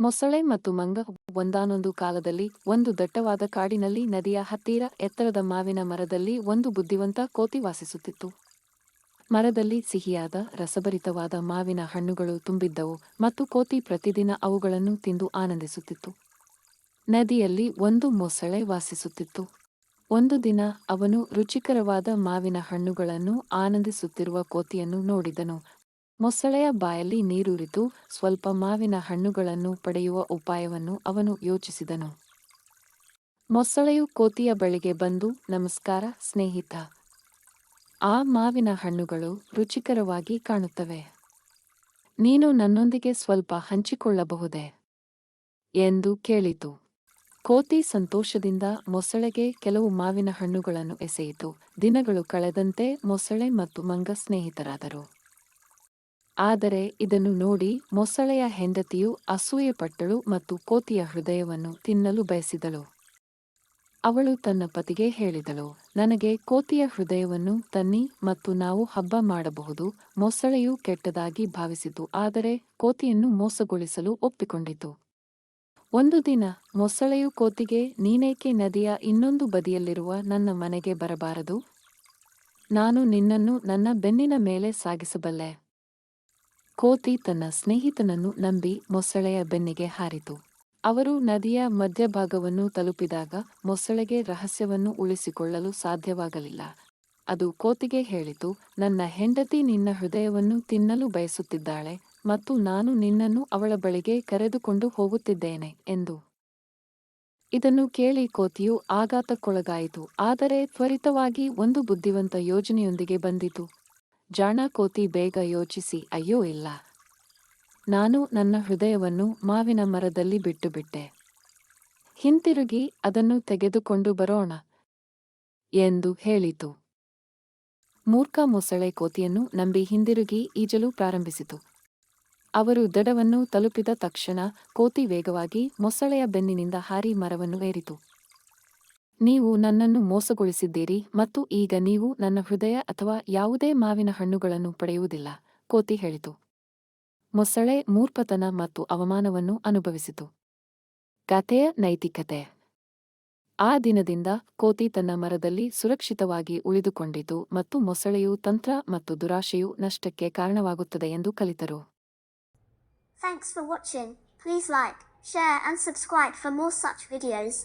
ಮೊಸಳೆ ಮತ್ತು ಮಂಗ ಒಂದಾನೊಂದು ಕಾಲದಲ್ಲಿ, ಒಂದು ದಟ್ಟವಾದ ಕಾಡಿನಲ್ಲಿ ನದಿಯ ಹತ್ತಿರ, ಎತ್ತರದ ಮಾವಿನ ಮರದಲ್ಲಿ ಒಂದು ಬುದ್ಧಿವಂತ ಕೋತಿ ವಾಸಿಸುತ್ತಿತ್ತು. ಮರದಲ್ಲಿ ಸಿಹಿಯಾದ, ರಸಭರಿತವಾದ ಮಾವಿನ ಹಣ್ಣುಗಳು ತುಂಬಿದ್ದವು ಮತ್ತು ಕೋತಿ ಪ್ರತಿದಿನ ಅವುಗಳನ್ನು ತಿಂದು ಆನಂದಿಸುತ್ತಿತ್ತು. ನದಿಯಲ್ಲಿ ಒಂದು ಮೊಸಳೆ ವಾಸಿಸುತ್ತಿತ್ತು. ಒಂದು ದಿನ ಅವನು ರುಚಿಕರವಾದ ಮಾವಿನ ಹಣ್ಣುಗಳನ್ನು ಆನಂದಿಸುತ್ತಿರುವ ಕೋತಿಯನ್ನು ನೋಡಿದನು. ಮೊಸಳೆಯ ಬಾಯಲ್ಲಿ ನೀರುರಿತು ಸ್ವಲ್ಪ ಮಾವಿನ ಹಣ್ಣುಗಳನ್ನು ಪಡೆಯುವ ಉಪಾಯವನ್ನು ಅವನು ಯೋಚಿಸಿದನು. ಮೊಸಳೆಯು ಕೋತಿಯ ಬಳಿಗೆ ಬಂದು, ನಮಸ್ಕಾರ, ಸ್ನೇಹಿತ. ಆ ಮಾವಿನ ಹಣ್ಣುಗಳು ರುಚಿಕರವಾಗಿ ಕಾಣುತ್ತವೆ. ನೀನು ನನ್ನೊಂದಿಗೆ ಸ್ವಲ್ಪ ಹಂಚಿಕೊಳ್ಳಬಹುದೇ? ಎಂದು ಕೇಳಿತು. ಕೋತಿ ಸಂತೋಷದಿಂದ ಮೊಸಳೆಗೆ ಕೆಲವು ಮಾವಿನ ಹಣ್ಣುಗಳನ್ನು ಎಸೆಯಿತು. ದಿನಗಳು ಕಳೆದಂತೆ ಮೊಸಳೆ ಮತ್ತು ಮಂಗ ಸ್ನೇಹಿತರಾದರು ಆದರೆ ಇದನ್ನು ನೋಡಿ ಮೊಸಳೆಯ ಹೆಂಡತಿಯು ಅಸೂಯೆಪಟ್ಟಳು ಮತ್ತು ಕೋತಿಯ ಹೃದಯವನ್ನು ತಿನ್ನಲು ಬಯಸಿದಳು. ಅವಳು ತನ್ನ ಪತಿಗೆ ಹೇಳಿದಳು, ನನಗೆ ಕೋತಿಯ ಹೃದಯವನ್ನು ತನ್ನಿ ಮತ್ತು ನಾವು ಹಬ್ಬ ಮಾಡಬಹುದು, ಮೊಸಳೆಯು ಕೆಟ್ಟದಾಗಿ ಭಾವಿಸಿತು, ಆದರೆ ಕೋತಿಯನ್ನು ಮೋಸಗೊಳಿಸಲು ಒಪ್ಪಿಕೊಂಡಿತು. ಒಂದು ದಿನ ಮೊಸಳೆಯು ಕೋತಿಗೆ, ನೀನೇಕೆ ನದಿಯ ಇನ್ನೊಂದು ಬದಿಯಲ್ಲಿರುವ ನನ್ನ ಮನೆಗೆ ಬರಬಾರದು? ನಾನು ನಿನ್ನನ್ನು ನನ್ನ ಬೆನ್ನಿನ ಮೇಲೆ ಸಾಗಿಸಬಲ್ಲೆ. ಕೋತಿ ತನ್ನ ಸ್ನೇಹಿತನನ್ನು ನಂಬಿ ಮೊಸಳೆಯ ಬೆನ್ನಿಗೆ ಹಾರಿತು. ಅವರು ನದಿಯ ಮಧ್ಯಭಾಗವನ್ನು ತಲುಪಿದಾಗ ಮೊಸಳೆಗೆ ರಹಸ್ಯವನ್ನು ಉಳಿಸಿಕೊಳ್ಳಲು ಸಾಧ್ಯವಾಗಲಿಲ್ಲ. ಅದು ಕೋತಿಗೆ ಹೇಳಿತು, ನನ್ನ ಹೆಂಡತಿ ನಿನ್ನ ಹೃದಯವನ್ನು ತಿನ್ನಲು ಬಯಸುತ್ತಿದ್ದಾಳೆ ಮತ್ತು ನಾನು ನಿನ್ನನ್ನು ಅವಳ ಬಳಿಗೆ ಕರೆದುಕೊಂಡು ಹೋಗುತ್ತಿದ್ದೇನೆ ಎಂದು. ಇದನ್ನು ಕೇಳಿ ಕೋತಿಯು ಆಘಾತಕ್ಕೊಳಗಾಯಿತು, ಆದರೆ ತ್ವರಿತವಾಗಿ ಒಂದು ಬುದ್ಧಿವಂತ ಯೋಜನೆಯೊಂದಿಗೆ ಬಂದಿತು. ಜಾಣ ಕೋತಿ ಬೇಗ ಯೋಚಿಸಿ, ಅಯ್ಯೋ, ಇಲ್ಲ. ನಾನು ನನ್ನ ಹೃದಯವನ್ನು ಮಾವಿನ ಮರದಲ್ಲಿ ಬಿಟ್ಟುಬಿಟ್ಟೆ. ಹಿಂತಿರುಗಿ, ಅದನ್ನು ತೆಗೆದುಕೊಂಡು ಬರೋಣ, ಎಂದು ಹೇಳಿತು. ಮೂರ್ಖ ಮೊಸಳೆ ಕೋತಿಯನ್ನು ನಂಬಿ ಹಿಂದಿರುಗಿ ಈಜಲು ಪ್ರಾರಂಭಿಸಿತು. ಅವರು ದಡವನ್ನು ತಲುಪಿದ ತಕ್ಷಣ ಕೋತಿ ವೇಗವಾಗಿ ಮೊಸಳೆಯ ಬೆನ್ನಿನಿಂದ ಹಾರಿ ಮರವನ್ನು ಏರಿತು. ನೀವು ನನ್ನನ್ನು ಮೋಸಗೊಳಿಸಿದ್ದೀರಿ ಮತ್ತು ಈಗ ನೀವು ನನ್ನ ಹೃದಯ ಅಥವಾ ಯಾವುದೇ ಮಾವಿನ ಹಣ್ಣುಗಳನ್ನು ಪಡೆಯುವುದಿಲ್ಲ ಕೋತಿ ಹೇಳಿತು ಮೊಸಳೆ ಮೂರ್ಪತನ ಮತ್ತು ಅವಮಾನವನ್ನು ಅನುಭವಿಸಿತು ಕಥೆಯ ನೈತಿಕತೆ ಆ ದಿನದಿಂದ ಕೋತಿ ತನ್ನ ಮರದಲ್ಲಿ ಸುರಕ್ಷಿತವಾಗಿ ಉಳಿದುಕೊಂಡಿತು ಮತ್ತು ಮೊಸಳೆಯು ತಂತ್ರ ಮತ್ತು ದುರಾಶೆಯು ನಷ್ಟಕ್ಕೆ ಕಾರಣವಾಗುತ್ತದೆ ಎಂದು ಕಲಿತರು Thanks for watching. Please like, share and subscribe for more such videos.